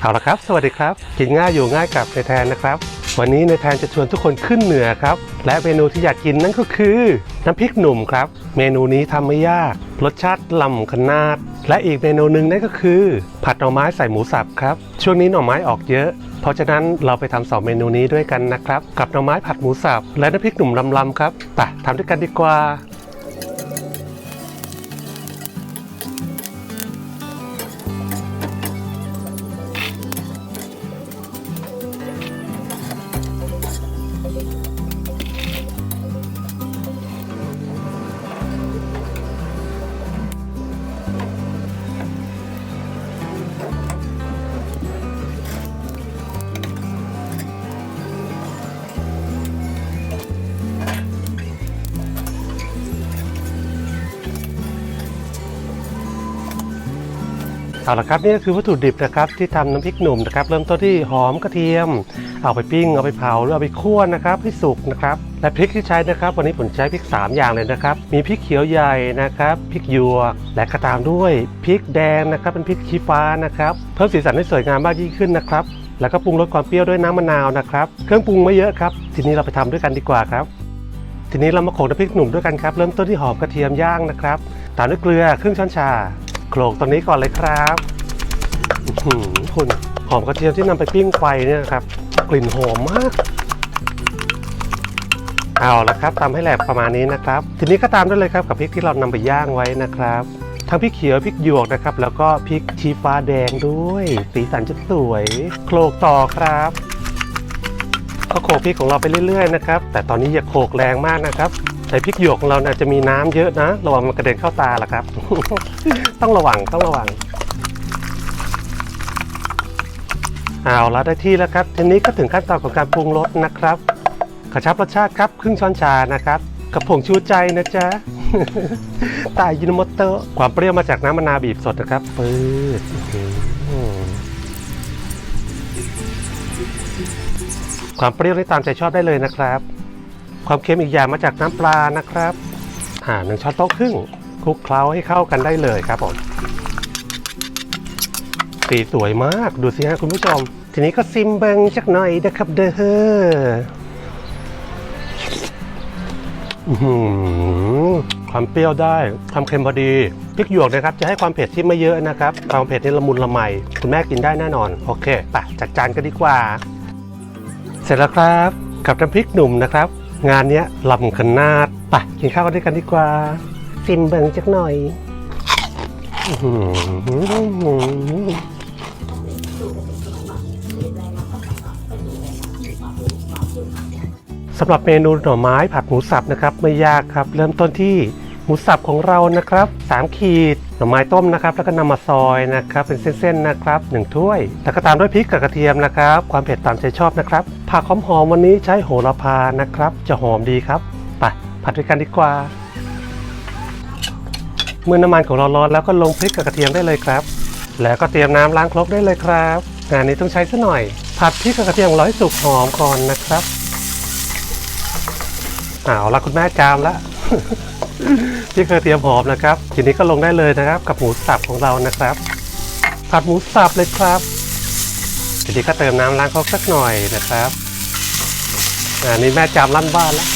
เอาละครับ สวัสดีครับ กินง่ายอยู่ง่ายกับในแทนนะครับ วันนี้ในแทนจะชวนทุกคนขึ้นเหนือครับ และเมนูที่อยากกินนั่นก็คือ น้ำพริกหนุ่มครับ เมนูนี้ทำไม่ยาก รสชาติล่ำขนาด และอีกเมนูหนึ่งนั่นก็คือ ผัดหน่อไม้ใส่หมูสับครับ ช่วงนี้หน่อไม้ออกเยอะ เพราะฉะนั้นเราไปทำสองเมนูนี้ด้วยกันนะครับ กับหน่อไม้ผัดหมูสับและน้ำพริกหนุ่มลำๆครับไปทำด้วยกันดีกว่า เอาละครับนี่ก็คือวัตถุดิบนะครับที่ทำน้ำพริกหนุ่มนะครับเริ่มต้นที่หอมกระเทียม เอาไปปิ้งเอาไปเผาหรือเอาไปคั่วนะครับให้สุกนะครับและพริกที่ใช้นะครับ วันนี้ผมใช้พริก 3 อย่างเลยนะครับ มีพริกเขียวใหญ่นะครับพริกหยวกและก็ตามด้วยพริกแดงนะครับ เป็นพริกชี้ฟ้านะครับเพิ่มสีสันให้สวยงามมากยิ่งขึ้นนะครับแล้วก็ปรุงรสความเปรี้ยวด้วยน้ำมะนาวนะครับเครื่องปรุงไม่เยอะครับทีนี้เราไปทำด้วยกันดีกว่าครับ ทีนี้เรามาโขลกน้ำพริกหนุ่มด้วยกันครับเริ่มต้นที่หอมกระเทียมย่างนะครับตามด้วยเกลือครึ่งช้อนชา โขลกตัวนี้ก่อนเลยครับคุณหอมกระเทียมที่นำไปปิ้งไฟเนี่ยครับ กลิ่นหอมมาก เอาละครับตามให้แหลกประมาณนี้นะครับ ทีนี้ก็ตามด้วยเลยครับกับพริกที่เรานำไปย่างไว้นะครับ ทั้งพริกเขียวพริกหยวกนะครับ แล้วก็พริกชี้ฟ้าแดงด้วย สีสันจะสวย โขลกต่อครับก็โขลกพริกของเราไปเรื่อยๆนะครับ แต่ตอนนี้อย่าโขลกแรงมากนะครับ ใส่พริกหยวกของเราเนี่ยจะมีน้ำเยอะนะระวังมันกระเด็นเข้าตาล่ะครับ ต้องระวังต้องระวังเอาละได้ที่แล้วครับ ทีนี้ก็ถึงขั้นตอนของการปรุงรสนะครับกระชับรสชาติครับ ครึ่งช้อนชานะครับกับผงชูใจนะจ๊ะตายยินโมโตะความเปรี้ยวมาจากน้ำมะนาวบีบสดนะครับปื๊ดอื้อความเปรี้ยวนี่ตามใจชอบได้เลยนะครับ ความเค็มอีกอย่างมาจากน้ำปลานะครับอ่าหนึ่งช้อนโต๊ะครึ่งคลุกเคล้าให้เข้ากันได้เลยครับผมสีสวยมากดูสิฮะคุณผู้ชม ทีนี้ก็ซิมเบิงสักหน่อยนะครับเด้อความเปรี้ยวได้ความเค็มพอดีพริกหยวกนะครับจะให้ความเผ็ดที่ไม่เยอะนะครับความเผ็ดนี่ละมุนละไมคุณแม่กินได้แน่นอน โอเคไปจัดจานกันดีกว่า เสร็จแล้วครับ กับน้ำพริกหนุ่มนะครับ งานเนี้ยลำขนาดไปกินข้าวกันด้วยกันดีกว่า ซิมเบิงจักหน่อยสำหรับเมนูหน่อไม้ผัดหมูสับนะครับ ไม่ยากครับ เริ่มต้นที่ หมูสับของเรานะครับ 3 ขีดหน่อไม้ต้มนะครับ แล้วก็นำมาซอยนะครับ เป็นเส้นๆนะครับ 1 ถ้วย แล้วก็ตามด้วยพริกกับกระเทียมนะครับ ความเผ็ดตามใจชอบนะครับ ผักหอมๆวันนี้ใช้โหระพานะครับ จะหอมดีครับไปผัดด้วยกันดีกว่า เมื่อน้ำมันของเราร้อนแล้วก็ลงพริกกับกระเทียมได้เลยครับ แล้วก็เตรียมน้ำล้างครกได้เลยครับงานนี้ต้องใช้ซะหน่อย ผัดพริกกับกระเทียมร้อยสุกหอมก่อนนะครับเอาละคุณแม่จามละ พริกกระเทียมหอมนะครับ ทีนี้ก็ลงได้เลยนะครับ กับหมูสับของเรานะครับ ผัดหมูสับเลยครับ ทีนี้ก็เติมน้ำล้างครกสักหน่อยนะครับอันนี้แม่จามลั่นบ้านแล้ว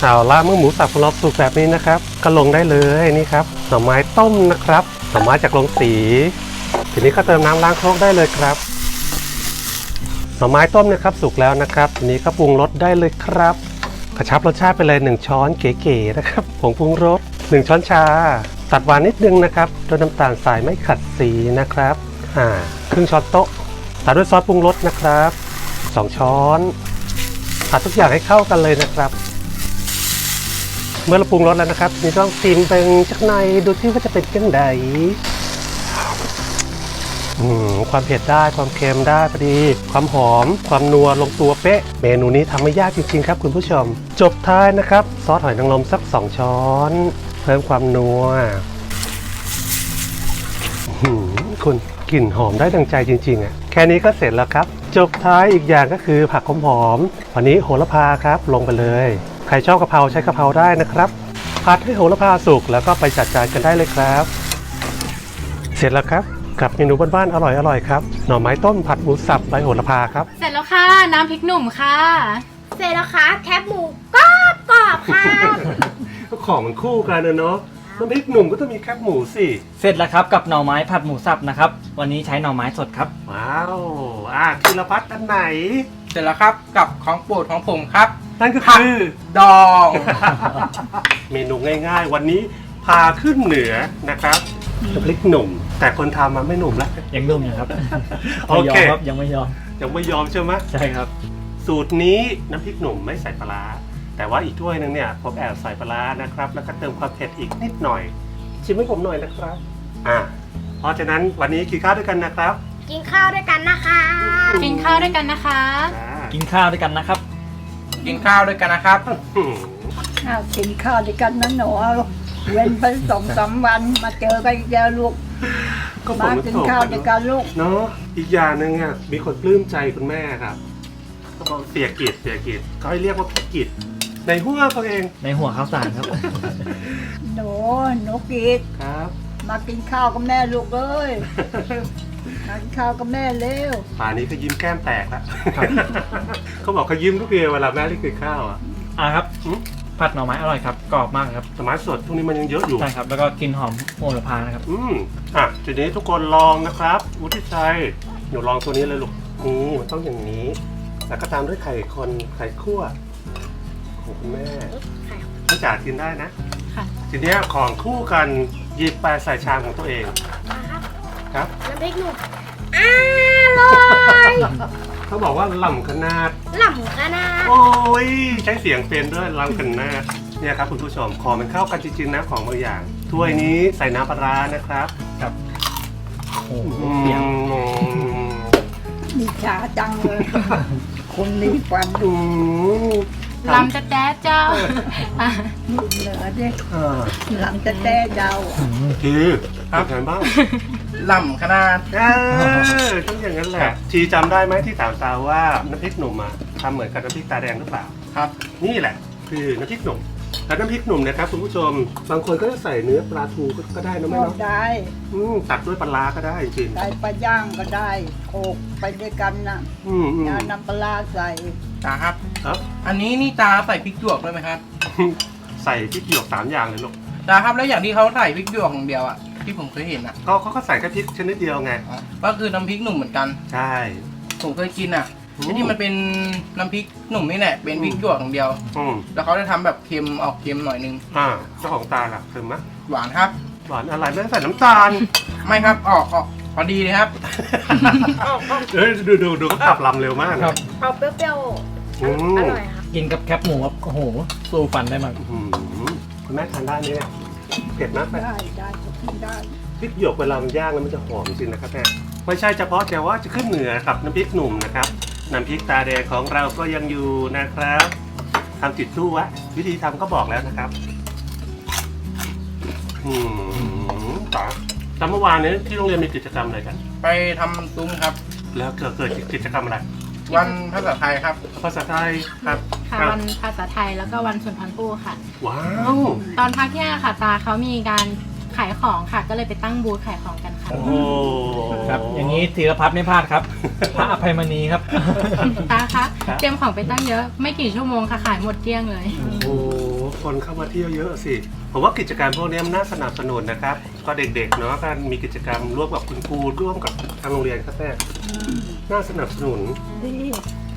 เอาละเมื่อหมูสับของเราสุกแบบนี้นะครับ ก็ลงได้เลยนี่ครับหน่อไม้ต้มนะครับหน่อไม้จากโรงสี ทีนี้ก็เติมน้ำล้างครกได้เลยครับหน่อไม้ต้มนะครับสุกแล้วนะครับทีนี้ก็ปรุงรสได้เลยครับ กระชับรสชาติไปเลย 1 ช้อนเก๋ๆนะครับผงปรุงรส 1 ช้อนชา ตัดหวานนิดนึงนะครับด้วยน้ำตาลสายไม่ขัดสีนะครับอ่าครึ่งช้อนโต๊ะตัดด้วยซอสปรุงรสนะครับสองช้อนผัดทุกอย่างให้เข้ากันเลยนะครับ เมื่อเราปรุงรสแล้วนะครับนี่ต้องชิมเป็นจักหน่อยดูที่ว่าจะเป็นยังไง อืมความเผ็ดได้ความเค็มได้พอดี ความหอม ความนัวลงตัวเป๊ะ เมนูนี้ทำไม่ยากจริงๆครับคุณผู้ชม จบท้ายนะครับ ซอสหอยนางรมสัก 2 ช้อน เพิ่มความนัวหือคุณกลิ่นหอมได้ดังใจจริงๆอะแค่นี้ก็เสร็จแล้วครับ จบท้ายอีกอย่างก็คือผักหอมๆวันนี้โหระพาครับลงไปเลย ใครชอบกะเพราใช้กะเพราได้นะครับผัดให้โหระพาสุกแล้วก็ไปจัดจานกันได้เลยครับ เสร็จแล้วครับ กับเมนูบ้านๆอร่อยๆครับหน่อไม้ต้มผัดหมูสับใบโหระพาครับ เสร็จแล้วค่ะ น้ำพริกหนุ่มค่ะ เสร็จแล้วครับแคบหมูกรอบกรอบๆครับของมันคู่กันนะเนาะน้ำพริกหนุ่มก็ต้องมีแคบหมูสิเสร็จแล้วครับกับหน่อไม้ผัดหมูสับนะครับ วันนี้ใช้หน่อไม้สดครับ ว้าวอะธีรพัฒน์อันไหน เสร็จแล้วครับกับของโปรดของผมครับนั่นก็คือดอง เมนูง่ายๆ วันนี้พาขึ้นเหนือนะครับ น้ำพริกหนุ่ม แต่คนทำมันไม่หนุ่มแล้วยังนุ่มอยู่ครับโอไม่ยอเคมครับยังไม่ยอมยังไม่ยอมใช่ไหมใช่ครับ สูตรนี้น้ำพริกหนุ่มไม่ใส่ปลาร้าแต่ว่าอีกถ้วยหนึงเนี่ยผมแอบใส่ปลาร้านะครับ แล้วก็เติมความเผ็ดอีกนิดหน่อย ชิมให้ผมหน่อยนะครับ อ่า เพราะฉะนั้นวันนี้กินข้าวด้วยกันนะครับกินข้าวด้วยกันนะคะ กินข้าวด้วยกันนะคะ อ่ากินข้าวด้วยกันนะครับ กินข้าวด้วยกันนะครับ อืมข้าวกินข้าวด้วยกันนะหนูเว้นไปสองสามวันมาเจอกันอีกแล้วลูกก็ฝมานมันกินตกข้าวด้วยกันลูกเนาะอีกอย่างหนึ่งอะมีคนปลื้มใจคุณแม่ครับก็บอกเสียกิจเสียกิจเขาให้เรียกว่าพี่กิจในหัวเขาเองในหัวข้าวสารครับ หนูหนูกีดครับ มากินข้าวกับแม่ลูกเอ้ยมากินข้าวกับแม่เร็วป่านนี้ก็ยิ้มแก้มแตกแล้วเขาบอกเขายิ้มทุกทีเวลาแม่เรียกกินข้าวอะอ่าครับหืม ผัดหน่อไม้อร่อยครับกรอบมากครับสมัยสดพวกนี้มันยังเยอะอยู่ ใช่ครับ แล้วก็กลินหอมโหระพานะครับ อืมอะทีนี้ทุกคนลองนะครับวุฒิชัยหนูลองตัวนี้เลยลูกนี่มันต้องอย่างนี้ แล้วก็ตามด้วยไข่คนไข่คั่วของคุณแม่พี่จ๋ากินได้นะค่ะ ทีเนี้ยของคู่กันหยิบไปใส่ชามของตัวเองมาครับ ครับ น้ำพริกหนุ่มอร่อย เขาบอกว่าล่ำขนาด หล่ำขนาดโอ้ยใช้เสียงเป็นด้วยล่ำขนาดเนี่ยครับคุณผู้ชมของมันเข้ากันจริงๆนะของบางอย่างถ้วยนี้ใส่น้ำปลาร้านะครับครับโอ้โหอืเสียงมมีชาจังเลย คนมีฟันอืมลำจะแจ๊ดเจ้าอะเหลือดิอ่าหลังจะแต้เดาคือครับเป็นไงบ้าง ล่ำขนาด เออต้องอย่างนั้นแหละทีจำได้ไหมที่ถามตาว่าน้ำพริกหนุ่มอะทำเหมือนกับน้ำพริกตาแดงหรือเปล่า ครับนี่แหละ คือน้ำพริกหนุ่มแล้วน้ำพริกหนุ่มนะครับคุณผู้ชม บางคนก็จะใส่เนื้อปลาทูก็ก็ได้นะแม่ก็เนาะได้อืมตัดด้วยปลาร้าก็ได้จริงใส่ปลาย่างก็ได้โขลกไปด้วยกันนะอืมอืมยาน้ำปลาร้าใส่ตาครับ ครับ อันนี้นี่ตาใส่พริกหยวกด้วยไหมครับ ใส่พริกหยวกสามอย่างเลยลูกตาครับแล้วอย่างที่เขาใส่พริกหยวกอย่างเดียวอะ ที่ผมเคยเห็นอะ ก็เขาก็ใส่แค่พริกชนิดเดียวไง ก็คือน้ำพริกหนุ่มเหมือนกัน ใช่ ผมเคยกินอะอืม ไอ้ที่มันเป็นน้ำพริกหนุ่มนี่แหละ เป็นพริกหยวกอย่างเดียว อืมแล้วเขาจะทำแบบเค็มออกเค็มหน่อยนึง อ่าเจ้าของตาล่ะเค็มไหมหวานครับ หวานอะไรไม่ต้องใส่น้ำตาล ไม่ครับ ออกออกพอดีเลยครับเอ้ยดูดูดูเขาขับลำเร็วมากครับ เอาเปรี้ยวอืๆมอร่อยครับกินกับแคบหมูครับโอ้โห สู้ฟันได้มาก อืมคุณแม่ทานได้ไหมเนี่ย เผ็ดมากไหมได้ได้ก็กินได้ พริกหยวกเวลามันย่างแล้วมันจะหอมจริงนะครับแม่ไม่ใช่เฉพาะแต่ว่าจะขึ้นเหนือกับน้ำพริกหนุ่มนะครับน้ำพริกตาแดงของเราก็ยังอยู่นะครับทำจิตตู้วะวิธีทำก็บอกแล้วนะครับอืมต่อจำเมื่อวานนี้ที่โรงเรียนมีกิจกรรมอะไรกัน ไปทำซุ้มครับ แล้วเกิดเกิดกิจกรรมอะไรวันภาษาไทยครับ ภาษาไทยครับ ค่ะครับวันภาษาไทยแล้วก็วันสุนทรภู่ค่ะ ว้าว ตอนพักเที่ยงค่ะตาเขามีการขายของค่ะ ก็เลยไปตั้งบูธขายของกันค่ะ โอ้โหครับ อย่างนี้ธีรพัฒน์ไม่พลาดครับ พระอภัยมณีครับ ตาคะเตรียมของไปตั้งเยอะไม่กี่ชั่วโมงค่ะขายหมดเกลี้ยงเลย โอ้โหคนเข้ามาเที่ยวเยอะสิ ผมว่ากิจกรรมพวกนี้มันน่าสนับสนุนนะครับ ก็เด็กๆเนาะการมีกิจกรรมร่วมกับคุณครูร่วมกับทางโรงเรียนครับแม่น่าสนับสนุนดี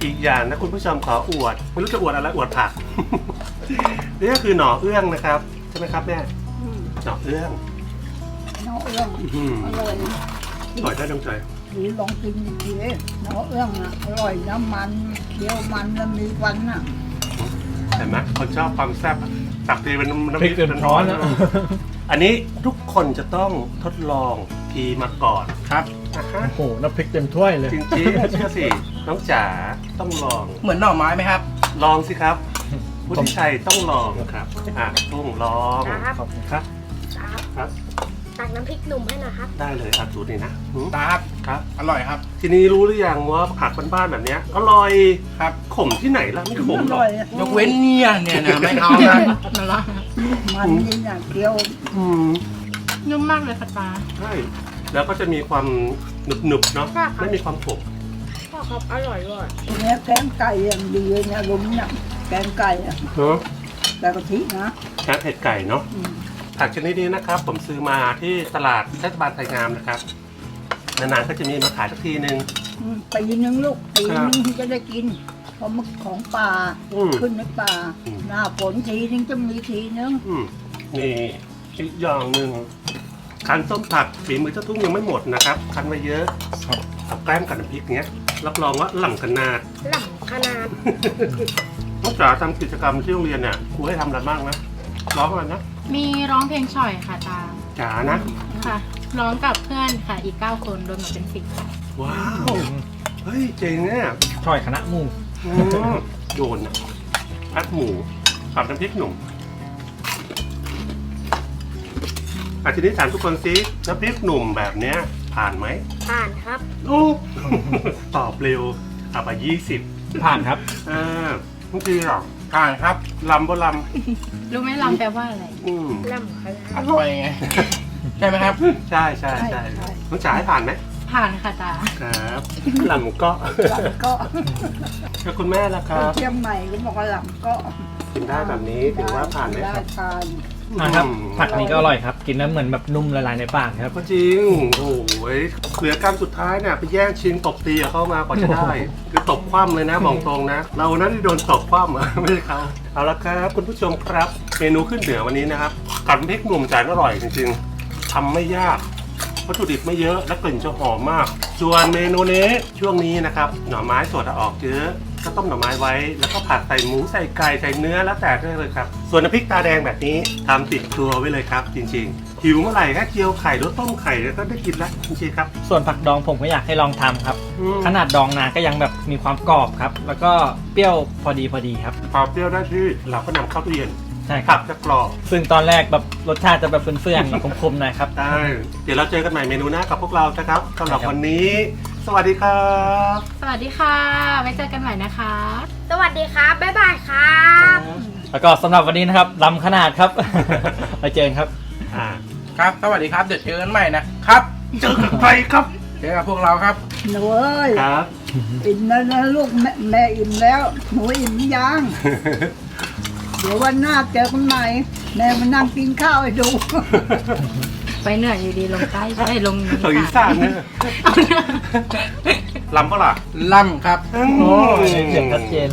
อีกอย่างนะคุณผู้ชมขออวด ไม่รู้จะอวดอะไรอวดผัก นี่ก็คือหน่อเอื้องนะครับใช่ไหมครับแม่อืมหน่อเอื้องเนาะเอื้องอื้อหืออร่อยอร่อยได้ดังใจหรือลองกินอีกทีเนาะเอื้องอะอร่อยน้ำมันเคี้ยวมันแล้วมีฟันอะเห็นไหมคนชอบความแซ่บอะตักทีเป็นน้ำพริกเป็นร้อนนะ อันนี้ทุกคนจะต้องทดลองทีมาก่อนครับนะฮะโอ้โหน้ำพริกเต็มถ้วยเลย จริงๆเชื่อสิ น้องจ๋าต้องลอง เหมือนหน่อไม้ไหมครับ ลองสิครับพุทธิชัยต้องลองครับอะตุ้งลองนะครับ ขอบคุณครับครับครับ ตักน้ำพริกหนุ่มให้หน่อยครับได้เลยอะสูตรนี้นะหืมตาครับ ครับ อร่อยครับ ทีนี้รู้หรือยังว่าผักบ้านๆแบบเนี้ยอร่อยครับขมที่ไหนล่ะไม่ขมอหรอกร่อยอะยกเว้นเนี่ยเนี่ยนะไม่เอานะนั่นละมันนี่น่ะเคี้ยวอืมนุ่มมากเลยค่ะตาใช่แล้วก็จะมีความหนึบหนึบๆเนาะใช่ครับไม่มีความขมพ่อ ครับ อร่อยด้วยเนี้ยแกงไก่อย่างดีเลยเนี่ยลุงเนี่ยแกงไก่อะเนาะแต่กะทินะแค่เผ็ดไก่เนาะอืมผักชนิดนี้นะครับ ผมซื้อมาที่ตลาดเทศบาลไทยงามนะครับ นานๆก็จะมีมาขายสักทีนึง อืมปีนึงลูกปีครับนึงถึงจะได้กินเพราะมันของป่าอืมขึ้นในป่าอืม หน้าฝนทีนึงจะมีทีนึงอืมนี่อีกอย่างหนึ่งคันส้มผักฝีมือเจ้าทุ่งยังไม่หมดนะครับ คันไว้เยอะเอาแกล้มกับน้ำพริกเนี้ย รับรองว่าหล่ำขนาด หล่ำขนาดนอกจากทำกิจกรรมที่โรงเรียนเนี่ยครูให้ทำอะไรบ้างนะร้องอะไรนะมีร้องเพลงฉ่อยค่ะตาจ๋านะ ค่ะ ร้องกับเพื่อนค่ะอีก 9 คนรวมกันเป็นสิบค่ะว้าวเฮ้ยเจ๋งเนี่ยช่อยคณะหมูอืมโดนอะพัดหมูผัดน้ำพริกหนุ่มอาทีนี้ถามทุกคนซิน้ำพริกหนุ่มแบบเนี้ย ผ่านไหม ผ่านครับ โอ้ ตอบเร็วเอาไปยี่สิบผ่านครับเออเมื่อกี้หรอผ่านครับลำบ่ลรู้ไหมลำแปลว่าอะไรำอืมหล่ำขนาดอร่อยไง ใช่ไหมครับ ใช่ใช่ใช่น้องจ๋าให้ผ่านไหมผ่านค่ะตาครับลำก็หลังก็แล้วคุณแม่ล่ะครับเชียงใหม่ก็บอกว่าหลังก็กินได้แบบนี้ถือว่าผ่านไหมได้ครับทาน นะครับอืมผักนี้ก็อร่อยครับ กินแล้วเหมือนแบบนุ่มละลายในปากครับ ก็จริง โอ้ยเหลือการสุดท้ายเนี่ยไปแย่งชิงตบตีกับเข้ามากว่าจะได้ คือตบคว่ำเลยนะบอกตรงนะ เรานั้นที่โดนตบคว่ำอะไม่ใช่เขาเอาละครับ คุณผู้ชมครับ เมนูขึ้นเหนือวันนี้นะครับกัดพริกหนุ่มแสนอร่อยจริงๆทำไม่ยากวัตถุดิบไม่เยอะและกลิ่นจะหอมมาก ส่วนเมนูนี้ช่วงนี้นะครับหน่อไม้สดอะออกเยอะ ก็ต้มหน่อไม้ไว้ แล้วก็ผัดใส่หมูใส่ไก่ใส่เนื้อแล้วแต่ได้เลยครับ ส่วนน้ำพริกตาแดงแบบนี้ทำติดครัวไว้เลยครับ จริงๆ หิวเมื่อไหร่แค่เจียวไข่หรือต้มไข่ก็ได้กินแล้วจริงๆครับ ส่วนผักดองผมก็อยากให้ลองทำครับ อืม ขนาดดองนานก็ยังแบบมีความกรอบครับ แล้วก็เปรี้ยวพอดีพอดีครับ พอเปรี้ยวได้ที่เราก็นำเข้าตู้เย็นใช่คผัรักบจะกรอบ ซึ่งตอนแรกแบบรสชาติจะแบบเฟื่อนๆคมๆหน่อยครับ ได้ เดี๋ยวเราเจอกันใหม่เมนูหน้ากับพวกเรานะครับสำหรับใช่ครับวันนี้ สวัสดีครับ สวัสดีค่ะ ไว้เจอกันใหม่นะคะ สวัสดีครับ บ๊ายบายครับ แล้วก็สำหรับวันนี้นะครับลำขนาดครับไปเจอกันครับ อ่าครับ สวัสดีครับ เดี๋ยวเจอกันใหม่นะครับ เจอกันใหม่ครับ เจอกับพวกเราครับ หนูเอ้ยครับ อิ่มแล้วนะลูกแม่แม่อิ่มแล้ว หนูอิ่มหรือยัง เดี๋ยววันหน้าเจอกันใหม่ แม่มานั่งกินข้าวให้ดู ไปเหนื่อยอยู่ดีลงใต้ใช่ลงนี้เฮ้ยค่ะสานเนี่ยเอาเนอะลำก็ล่ะล่ำครับ โอ้ยเสียงชัดเจน